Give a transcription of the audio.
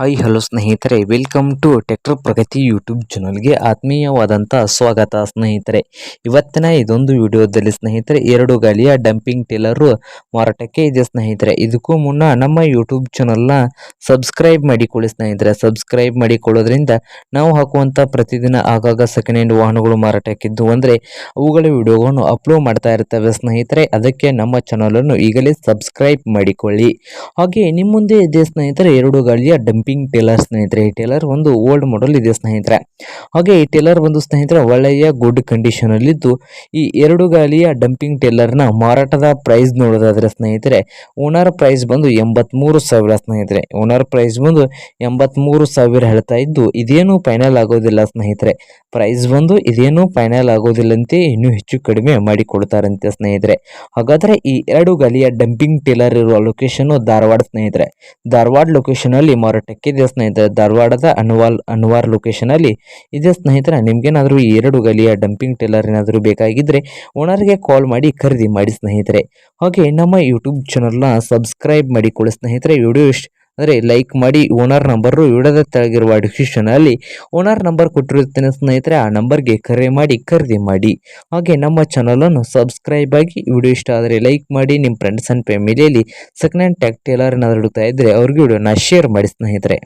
Hi hello ಸ್ನೇಹಿತರೆ. Welcome to tractor Pragati YouTube ಚಾನಲ್ಗೆ ಆತ್ಮೀಯವಾದಂಥ ಸ್ವಾಗತ ಸ್ನೇಹಿತರೆ. ಇವತ್ತಿನ ಇದೊಂದು ವಿಡಿಯೋದಲ್ಲಿ ಸ್ನೇಹಿತರೆ, ಎರಡು ಗಾಲಿಯ ಡಂಪಿಂಗ್ ಟೇಲರು ಮಾರಾಟಕ್ಕೆ ಇದೆ ಸ್ನೇಹಿತರೆ. ಇದಕ್ಕೂ ಮುನ್ನ ನಮ್ಮ ಯೂಟ್ಯೂಬ್ ಚಾನಲ್ನ ಸಬ್ಸ್ಕ್ರೈಬ್ ಮಾಡಿಕೊಳ್ಳಿ ಸ್ನೇಹಿತರೆ. ಸಬ್ಸ್ಕ್ರೈಬ್ ಮಾಡಿಕೊಳ್ಳೋದ್ರಿಂದ ನಾವು ಹಾಕುವಂಥ ಪ್ರತಿದಿನ ಆಗಾಗ ಸೆಕೆಂಡ್ ಹ್ಯಾಂಡ್ ವಾಹನಗಳು ಮಾರಾಟಕ್ಕಿದ್ದು ಅಂದರೆ ಅವುಗಳ ವಿಡಿಯೋಗಳನ್ನು ಅಪ್ಲೋಡ್ ಮಾಡ್ತಾ ಇರ್ತವೆ ಸ್ನೇಹಿತರೆ. ಅದಕ್ಕೆ ನಮ್ಮ ಚಾನಲನ್ನು ಈಗಲೇ ಸಬ್ಸ್ಕ್ರೈಬ್ ಮಾಡಿಕೊಳ್ಳಿ. ಹಾಗೆ ನಿಮ್ಮ ಮುಂದೆ ಇದೆ ಸ್ನೇಹಿತರೆ, ಎರಡು ಗಾಲಿಯ ಡಂಪಿಂಗ್ ಟೇಲರ್ ಸ್ನೇಹಿತರೆ, ಈ ಟೇಲರ್ ಒಂದು ಓಲ್ಡ್ ಮಾಡಲ್ ಇದೆ ಸ್ನೇಹಿತರೆ. ಹಾಗೆ ಈ ಟೇಲರ್ ಒಂದು ಸ್ನೇಹಿತರೆ ಒಳ್ಳೆಯ ಗುಡ್ ಕಂಡೀಷನ್ ಅಲ್ಲಿದ್ದು ಈ ಎರಡು ಗಾಲಿಯ ಡಂಪಿಂಗ್ ಟೇಲರ್ನ ಮಾರಾಟದ ಪ್ರೈಸ್ ನೋಡೋದಾದ್ರೆ ಸ್ನೇಹಿತರೆ ಓನರ್ ಪ್ರೈಸ್ ಬಂದು ಎಂಬತ್ಮೂರು ಸಾವಿರ ಸ್ನೇಹಿತರೆ. ಓನರ್ ಪ್ರೈಸ್ ಬಂದು ಎಂಬತ್ಮೂರು ಸಾವಿರ ಹೇಳ್ತಾ ಇದ್ದು, ಇದೇನು ಫೈನಲ್ ಆಗೋದಿಲ್ಲ ಸ್ನೇಹಿತರೆ. ಪ್ರೈಸ್ ಬಂದು ಇದೇನು ಫೈನಲ್ ಆಗೋದಿಲ್ಲಂತೆ ಇನ್ನೂ ಹೆಚ್ಚು ಕಡಿಮೆ ಮಾಡಿಕೊಡ್ತಾರಂತೆ ಸ್ನೇಹಿತರೆ. ಹಾಗಾದ್ರೆ ಈ ಎರಡು ಗಾಲಿಯ ಡಂಪಿಂಗ್ ಟೇಲರ್ ಇರುವ ಲೊಕೇಶನ್ ಧಾರವಾಡ ಸ್ನೇಹಿತರೆ. ಧಾರವಾಡ ಲೊಕೇಶನ್ ಅಲ್ಲಿ ಮಾರಾಟಕ್ಕೆ ಇದೆ ಸ್ನೇಹಿತರೆ ಧಾರವಾಡದ ಅನ್ವಾಲ್, ಅನ್ವಾರ್ ಲೊಕೇಶನ್ ಅಲ್ಲಿ. ಇದೆ ಸ್ನೇಹಿತರೆ, ನಿಮ್ಗೇನಾದರೂ ಈ ಎರಡು ಗಲಿಯ ಡಂಪಿಂಗ್ ಟೇಲರ್ ಏನಾದರೂ ಬೇಕಾಗಿದ್ರೆ ಓನರ್ಗೆ ಕಾಲ್ ಮಾಡಿ ಖರೀದಿ ಮಾಡಿ ಸ್ನೇಹಿತರೆ. ಹಾಗೆ ನಮ್ಮ ಯೂಟ್ಯೂಬ್ ಚಾನಲ್ನ ಸಬ್ಸ್ಕ್ರೈಬ್ ಮಾಡಿಕೊಳ್ಳಿ ಸ್ನೇಹಿತರೆ. ವಿಡಿಯೋ ಅಂದರೆ ಲೈಕ್ ಮಾಡಿ ಓನರ್ ನಂಬರು ವಿಡಿಯೋದ ತೆಳಗಿರುವ ಡಿಸ್ಕ್ರಿಪ್ಷನಲ್ಲಿ ಓನರ್ ನಂಬರ್ ಕೊಟ್ಟಿರುತ್ತೇನೆ ಸ್ನೇಹಿತರೆ, ಆ ನಂಬರ್ಗೆ ಕರೆ ಮಾಡಿ ಖರೀದಿ ಮಾಡಿ. ಹಾಗೆ ನಮ್ಮ ಚಾನಲನ್ನು ಸಬ್ಸ್ಕ್ರೈಬ್ ಆಗಿ ವಿಡಿಯೋ ಇಷ್ಟ ಆದರೆ ಲೈಕ್ ಮಾಡಿ. ನಿಮ್ಮ ಫ್ರೆಂಡ್ಸ್ ಆ್ಯಂಡ್ ಫ್ಯಾಮಿಲಿಯಲ್ಲಿ ಸೆಕೆಂಡ್ ಹ್ಯಾಂಡ್ ಟ್ಯಾಕ್ ಟೇಲರ್ ಏನಾದರೂ ಹುಡುಕ್ತಾ ಇದ್ದರೆ ಅವ್ರಿಗೆ ವಿಡಿಯೋನ ಶೇರ್ ಮಾಡಿ ಸ್ನೇಹಿತರೆ.